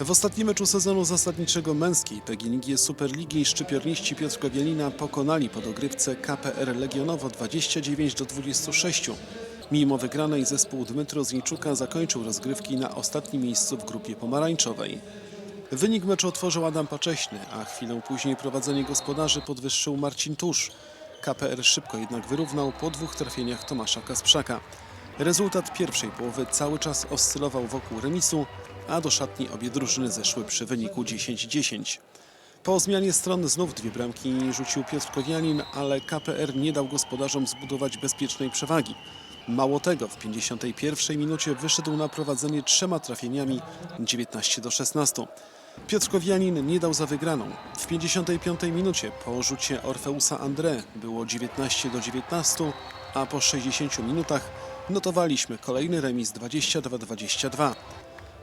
W ostatnim meczu sezonu zasadniczego męskiej PGNiG Superligi szczypiorniści Piotr Wielina pokonali po dogrywce KPR Legionowo 29 do 26. Mimo wygranej zespół Dmytro Zniczuka zakończył rozgrywki na ostatnim miejscu w grupie pomarańczowej. Wynik meczu otworzył Adam Pacześny, a chwilę później prowadzenie gospodarzy podwyższył Marcin Tusz. KPR szybko jednak wyrównał po dwóch trafieniach Tomasza Kasprzaka. Rezultat pierwszej połowy cały czas oscylował wokół remisu, a do szatni obie drużyny zeszły przy wyniku 10-10. Po zmianie stron znów dwie bramki rzucił Piotr Kowianin, ale KPR nie dał gospodarzom zbudować bezpiecznej przewagi. Mało tego, w 51 minucie wyszedł na prowadzenie trzema trafieniami 19 do 16. Piotr Kowianin nie dał za wygraną. W 55 minucie po rzucie Orfeusa André było 19 do 19, a po 60 minutach notowaliśmy kolejny remis 22-22.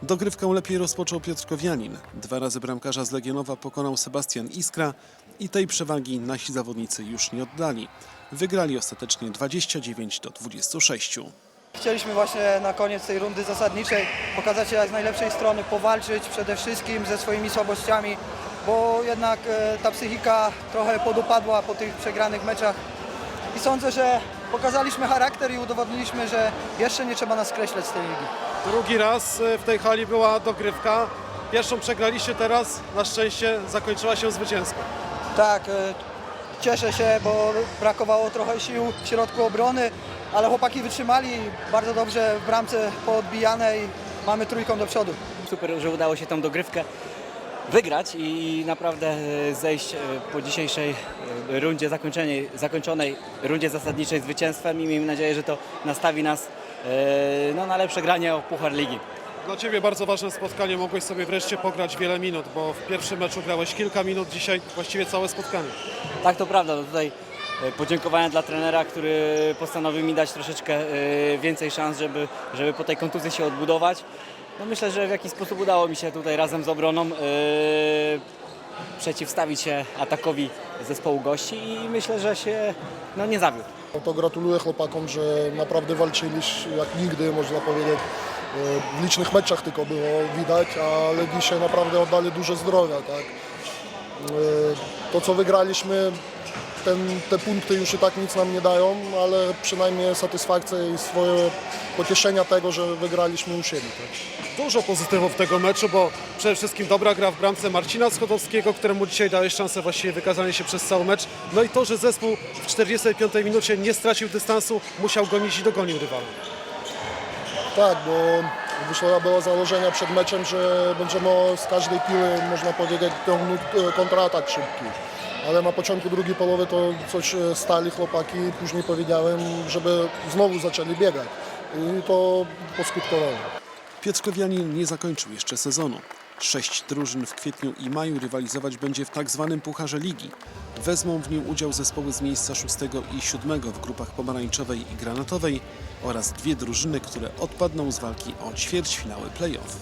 Dogrywkę lepiej rozpoczął Piotr Kowianin. Dwa razy bramkarza z Legionowa pokonał Sebastian Iskra i tej przewagi nasi zawodnicy już nie oddali. Wygrali ostatecznie 29 do 26. Chcieliśmy właśnie na koniec tej rundy zasadniczej pokazać się jak z najlepszej strony, powalczyć przede wszystkim ze swoimi słabościami, bo jednak e, ta psychika trochę podupadła po tych przegranych meczach i sądzę, że pokazaliśmy charakter i udowodniliśmy, że jeszcze nie trzeba nas skreślać z tej ligi. Drugi raz e, w tej hali była dogrywka. Pierwszą przegraliście teraz, na szczęście zakończyła się zwycięsko. Tak, e, cieszę się, bo brakowało trochę sił w środku obrony, ale chłopaki wytrzymali bardzo dobrze w bramce poodbijanej. Mamy trójką do przodu. Super, że udało się tą dogrywkę wygrać i naprawdę e, zejść e, po dzisiejszej e, rundzie zakończonej, zakończonej rundzie zasadniczej zwycięstwem i miejmy nadzieję, że to nastawi nas no, na lepsze granie o Puchar Ligi. Dla Ciebie bardzo ważne spotkanie, mogłeś sobie wreszcie pograć wiele minut, bo w pierwszym meczu grałeś kilka minut, dzisiaj właściwie całe spotkanie. Tak, to prawda. No tutaj podziękowania dla trenera, który postanowił mi dać troszeczkę więcej szans, żeby, żeby po tej kontuzji się odbudować. No myślę, że w jakiś sposób udało mi się tutaj razem z obroną e, przeciwstawić się atakowi zespołu gości i myślę, że się no, nie zawiódł. No to gratuluję chłopakom, że naprawdę walczyli jak nigdy, można powiedzieć. E, W licznych meczach tylko było widać, ale dzisiaj naprawdę oddali dużo zdrowia. Tak? E, To co wygraliśmy, ten, te punkty już i tak nic nam nie dają, ale przynajmniej satysfakcja i swoje pocieszenia tego, że wygraliśmy u siebie. Tak? Dużo pozytywów tego meczu, bo przede wszystkim dobra gra w bramce Marcina Schodowskiego, któremu dzisiaj dałeś szansę właściwie wykazania się przez cały mecz. No i to, że zespół w 45 minucie nie stracił dystansu, musiał gonić i dogonił rywala. Tak, bo wyszło było założenia przed meczem, że będziemy z każdej piły, można powiedzieć, ciągnąć kontratak szybki. Ale na początku drugiej połowy to coś e, stali chłopaki, później powiedziałem, żeby znowu zaczęli biegać. I to poskutkowało. Piotr Kowianin nie zakończył jeszcze sezonu. Sześć drużyn w kwietniu i maju rywalizować będzie w tak zwanym Pucharze Ligi. Wezmą w nim udział zespoły z miejsca szóstego i siódmego w grupach pomarańczowej i granatowej oraz dwie drużyny, które odpadną z walki o ćwierćfinały play-off.